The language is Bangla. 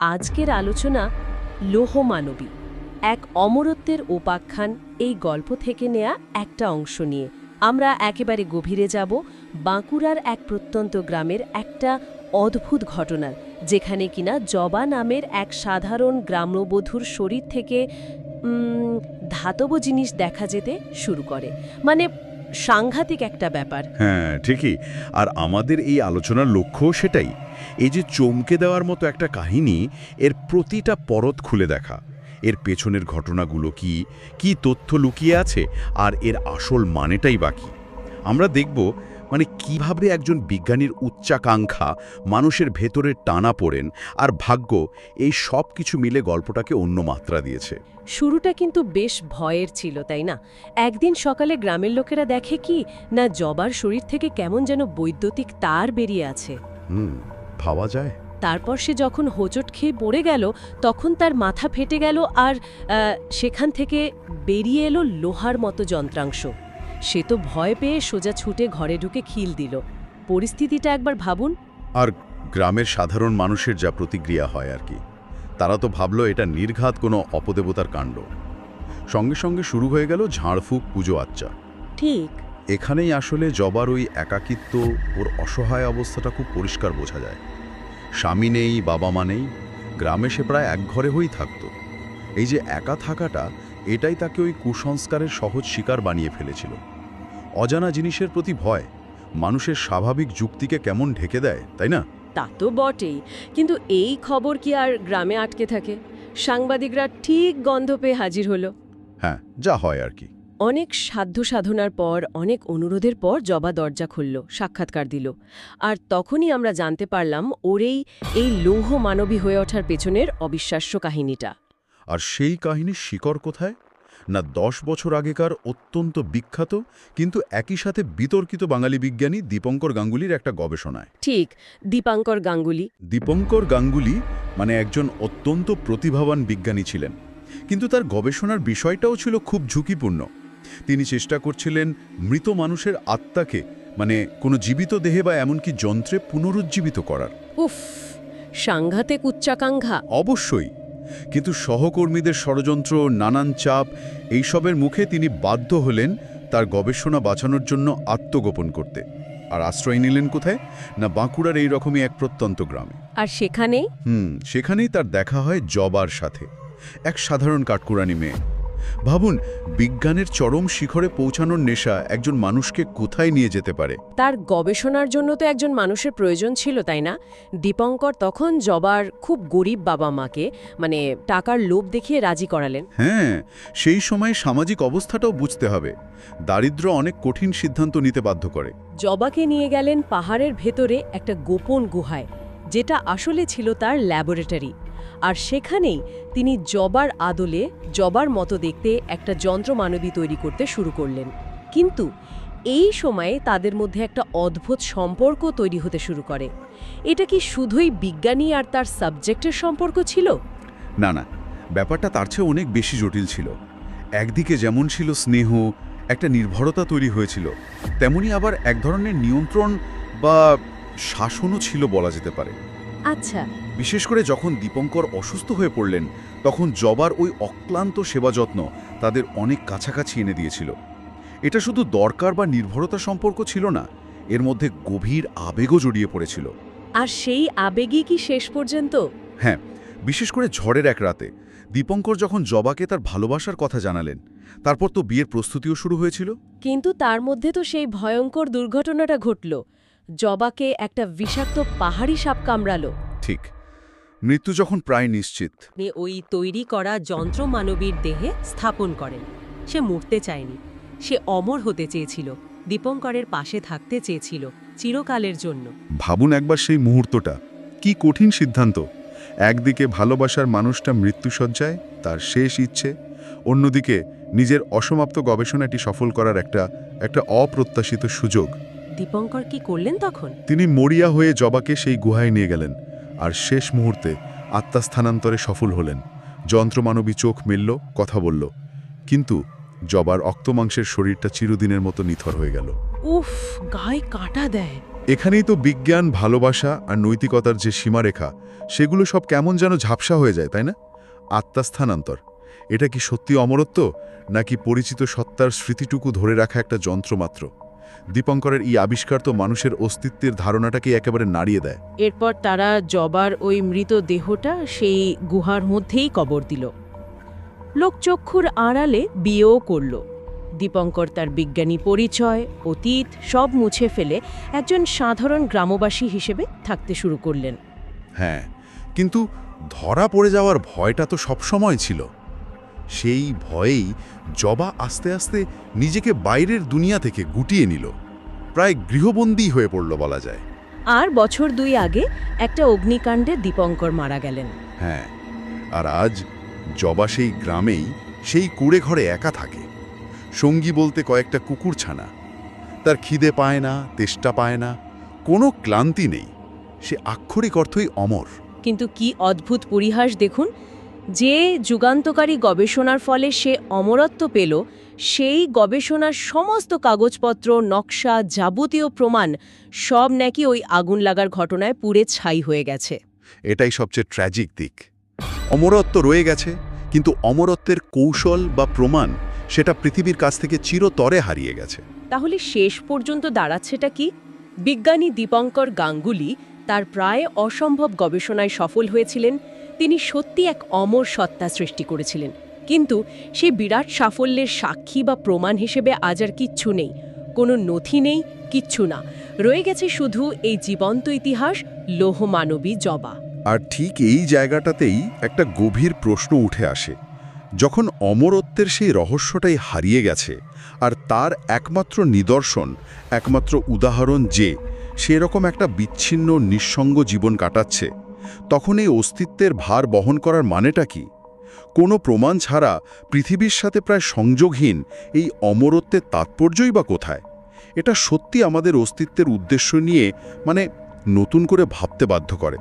আজকের আলোচনা লোহমানবী, এক অমরত্বের উপাখ্যান। এই গল্প থেকে নেয়া একটা অংশ নিয়ে আমরা একেবারে গভীরে যাব বাঁকুড়ার এক প্রত্যন্ত গ্রামের একটা অদ্ভুত ঘটনার, যেখানে কিনা জবা নামের এক সাধারণ গ্রাম্যবধূর শরীর থেকে ধাতব জিনিস দেখা যেতে শুরু করে। মানে সাংঘাতিক একটা ব্যাপার। হ্যাঁ ঠিকই। আর আমাদের এই আলোচনার লক্ষ্যও সেটাই। এই যে চমকে দেওয়ার মতো একটা কাহিনী এর প্রতিটা পরত খুলে দেখা। এর পেছনের ঘটনাগুলো কি কি তথ্য লুকিয়ে আছে আর এর আসল মানেটাই বাকি আমরা দেখব মানে কীভাবে একজন বিজ্ঞানীর উচ্চাকাঙ্ক্ষা মানুষের ভেতরে টানা পড়েন আর ভাগ্য এই সব কিছু মিলে গল্পটাকে অন্য মাত্রা দিয়েছে। শুরুটা কিন্তু বেশ ভয়ের ছিল তাই না? একদিন সকালে গ্রামের লোকেরা দেখে কি না জবার শরীর থেকে কেমন যেন বৈদ্যুতিক তার বেরিয়ে আছে। হুম। ভাবা যায়? তারপর সে যখন হোঁচট খেয়ে পড়ে গেল তখন তার মাথা ফেটে গেল আর সেখান থেকে বেরিয়ে এলো লোহার মতো যন্ত্রাংশ। সে তো ভয় পেয়ে সোজা ছুটে ঘরে ঢুকে খিল দিল। পরিস্থিতিটা একবার ভাবুন। আর গ্রামের সাধারণ মানুষের যা প্রতিক্রিয়া হয় আর কি তারা তো ভাবলো এটা নির্ঘাত কোনো অপদেবতার কাণ্ড। সঙ্গে সঙ্গে শুরু হয়ে গেল ঝাড়ফুঁক পুজো আচ্চা ঠিক। এখানেই আসলে জবার ওই একাকিত্ব ওর অসহায় অবস্থাটা খুব পরিষ্কার বোঝা যায়। স্বামী নেই বাবা মা নেই গ্রামে সে প্রায় এক ঘরে হয়েই থাকত। এই যে একা থাকাটা এটাই তাকে ওই কুসংস্কারের সহজ শিকার বানিয়ে ফেলেছিল। অজানা জিনিসের প্রতি ভয় মানুষের স্বাভাবিক যুক্তিকে কেমন ঢেকে দেয় তাই না? তা তো বটেই কিন্তু এই খবর কি আর গ্রামে আটকে থাকে? সাংবাদিকরা ঠিক গন্ধ পেয়ে হাজির হলো। হ্যাঁ যা হয় আর কি। অনেক সাধ্য সাধনার পর অনেক অনুরোধের পর জবা দরজা খুলল সাক্ষাৎকার দিল। আর তখনই আমরা জানতে পারলাম ওরেই এই লৌহ মানবী হয়ে ওঠার পেছনের অবিশ্বাস্য কাহিনীটা। আর সেই কাহিনীর শিকড় কোথায়? না দশ বছর আগেকার অত্যন্ত বিখ্যাত কিন্তু একই সাথে বিতর্কিত বাঙালি বিজ্ঞানী দীপঙ্কর গাঙ্গুলির একটা গবেষণায়। ঠিক দীপাঙ্কর গাঙ্গুলি। দীপঙ্কর গাঙ্গুলি মানে একজন অত্যন্ত প্রতিভাবান বিজ্ঞানী ছিলেন। কিন্তু তার গবেষণার বিষয়টাও ছিল খুব ঝুঁকিপূর্ণ। তিনি চেষ্টা করছিলেন মৃত মানুষের আত্মাকে মানে কোনো জীবিত দেহে বা এমনকি যন্ত্রে পুনরুজ্জীবিত করার। উফ সাংঘাতিক উচ্চাকাঙ্ক্ষা। অবশ্যই। কিন্তু সহকর্মীদের ষড়যন্ত্র নানান চাপ এইসবের মুখে তিনি বাধ্য হলেন তার গবেষণা বাঁচানোর জন্য আত্মগোপন করতে। আর আশ্রয় নিলেন কোথায়? না বাঁকুড়ার এই রকমই এক প্রত্যন্ত গ্রামে। আর সেখানেই? হুম সেখানেই তার দেখা হয় জবার সাথে। এক সাধারণ কাঠকুরানি মেয়ে। ভাবুন বিজ্ঞানের চরম শিখরে পৌঁছানোর নেশা একজন মানুষকে কোথায় নিয়ে যেতে পারে? তার গবেষণার জন্য তো একজন মানুষের প্রয়োজন ছিল তাই না? দীপঙ্কর তখন জবার খুব গরিব বাবা মাকে মানে টাকার লোভ দেখিয়ে রাজি করালেন। হ্যাঁ সেই সময় সামাজিক অবস্থাটাও বুঝতে হবে। দারিদ্র অনেক কঠিন সিদ্ধান্ত নিতে বাধ্য করে। জবাকে নিয়ে গেলেন পাহাড়ের ভেতরে একটা গোপন গুহায় যেটা আসলে ছিল তার ল্যাবরেটরি। আর সেখানেই তিনি জবার আদলে জবার মতো দেখতে একটা যন্ত্রমানবী তৈরি করতে শুরু করলেন। কিন্তু এই সময়ে তাদের মধ্যে একটা অদ্ভুত সম্পর্ক তৈরি হতে শুরু করে। এটা কি শুধুই বিজ্ঞানী আর তার সাবজেক্টের সম্পর্ক ছিল? না না ব্যাপারটা তার চেয়ে অনেক বেশি জটিল ছিল। একদিকে যেমন ছিল স্নেহ একটা নির্ভরতা তৈরি হয়েছিল তেমনি আবার এক ধরনের নিয়ন্ত্রণ বা শাসনও ছিল বলা যেতে পারে। আচ্ছা বিশেষ করে যখন দীপঙ্কর অসুস্থ হয়ে পড়লেন তখন জবার ওই অক্লান্ত সেবা যত্ন তাদের অনেক কাছাকাছি এনে দিয়েছিল। এটা শুধু দরকার বা নির্ভরতা সম্পর্ক ছিল না এর মধ্যে গভীর আবেগও জড়িয়ে পড়েছিল। আর সেই আবেগই কি শেষ পর্যন্ত? হ্যাঁ বিশেষ করে ঝড়ের এক রাতে দীপঙ্কর যখন জবাকে তার ভালোবাসার কথা জানালেন তারপর তো বিয়ের প্রস্তুতিও শুরু হয়েছিল। কিন্তু তার মধ্যে তো সেই ভয়ঙ্কর দুর্ঘটনাটা ঘটল। জবাকে একটা বিষাক্ত পাহাড়ি সাপ কামড়ালো। ঠিক। মৃত্যু যখন প্রায় নিশ্চিত। ওই তৈরি করা যন্ত্র মানবীর দেহে স্থাপন করেন। সে মরতে চায়নি। সে অমর হতে চেয়েছিল। দীপঙ্করের পাশে থাকতে চেয়েছিল চিরকালের জন্য। ভাবুন একবার সেই মুহূর্তটা। কি কঠিন সিদ্ধান্ত। একদিকে ভালোবাসার মানুষটা মৃত্যুসজ্জায় তার শেষ ইচ্ছে। অন্যদিকে নিজের অসমাপ্ত গবেষণাটি সফল করার একটা একটা অপ্রত্যাশিত সুযোগ। দীপঙ্কর কি করলেন তখন? তিনি মরিয়া হয়ে জবাকে সেই গুহায় নিয়ে গেলেন। আর শেষ মুহূর্তে আত্মা স্থানান্তরে সফল হলেন। যন্ত্রমানবী চোখ মেলল কথা বলল। কিন্তু জবার অক্তমাংসের শরীরটা চিরদিনের মতো নিথর হয়ে গেল। উফ গায়ে কাটা দেয়। এখানেই তো বিজ্ঞান ভালোবাসা আর নৈতিকতার যে সীমারেখা সেগুলো সব কেমন যেন ঝাপসা হয়ে যায় তাই না? আত্মা স্থানান্তর এটা কি সত্যি অমরত্ব নাকি পরিচিত সত্তার স্মৃতিটুকু ধরে রাখা একটা যন্ত্র মাত্র দীপঙ্করের এই আবিষ্কার তো মানুষের অস্তিত্বের ধারণাটাকে একেবারে নাড়িয়ে দেয়। এরপর তারা জবার ওই মৃত দেহটা সেই গুহার মধ্যেই কবর দিল। লোকচক্ষুর আড়ালে বিয়েও করল। দীপঙ্কর তার বিজ্ঞানী পরিচয় অতীত সব মুছে ফেলে একজন সাধারণ গ্রামবাসী হিসেবে থাকতে শুরু করলেন। হ্যাঁ কিন্তু ধরা পড়ে যাওয়ার ভয়টা তো সবসময় ছিল। সেই ভয়েই জবা আস্তে আস্তে নিজেকে বাইরের দুনিয়া থেকে গুটিয়ে নিল। প্রায় গৃহবন্দী হয়ে পড়ল বলা যায়। আর বছর দুই আগে একটা অগ্নিকাণ্ডে দীপঙ্কর মারা গেলেন। হ্যাঁ আর আজ জবা সেই গ্রামেই সেই কুড়ে ঘরে একা থাকে। সঙ্গী বলতে কয়েকটা কুকুর ছানা। তার খিদে পায় না তেষ্টা পায় না কোনো ক্লান্তি নেই। সে আক্ষরিক অর্থই অমর। কিন্তু কি অদ্ভুত পরিহাস দেখুন যে যুগান্তকারী গবেষণার ফলে সে অমরত্ব পেল সেই গবেষণার সমস্ত কাগজপত্র নকশা যাবতীয় প্রমাণ সব নাকি ওই আগুন লাগার ঘটনায় পুড়ে ছাই হয়ে গেছে। এটাই সবচেয়ে ট্র্যাজিক দিক। অমরত্ব রয়ে গেছে কিন্তু অমরত্বের কৌশল বা প্রমাণ সেটা পৃথিবীর কাছ থেকে চিরতরে হারিয়ে গেছে। তাহলে শেষ পর্যন্ত দাঁড়াচ্ছেটা কি? বিজ্ঞানী দীপঙ্কর গাঙ্গুলি তার প্রায় অসম্ভব গবেষণায় সফল হয়েছিলেন তিনি সত্যি এক অমর সত্তা সৃষ্টি করেছিলেন। কিন্তু সেই বিরাট সাফল্যের সাক্ষী বা প্রমাণ হিসেবে আজ আর কিচ্ছু নেই। কোনো নথি নেই, কিচ্ছু না। রয়ে গেছে শুধু এই জীবন্ত ইতিহাস, লৌহমানবী জবা। আর ঠিক এই জায়গাটাতেই একটা গভীর প্রশ্ন উঠে আসে। যখন অমরত্বের সেই রহস্যটাই হারিয়ে গেছে, আর তার একমাত্র নিদর্শন, একমাত্র উদাহরণ যে, সেরকম একটা বিচ্ছিন্ন, নিঃসঙ্গ জীবন কাটাচ্ছে তখন এই অস্তিত্বের ভার বহন করার মানেটা কি? কোনো প্রমাণ ছাড়া পৃথিবীর সাথে প্রায় সংযোগহীন এই অমরত্বের তাৎপর্যই বা কোথায়? এটা সত্যি আমাদের অস্তিত্বের উদ্দেশ্য নিয়ে মানে নতুন করে ভাবতে বাধ্য করে।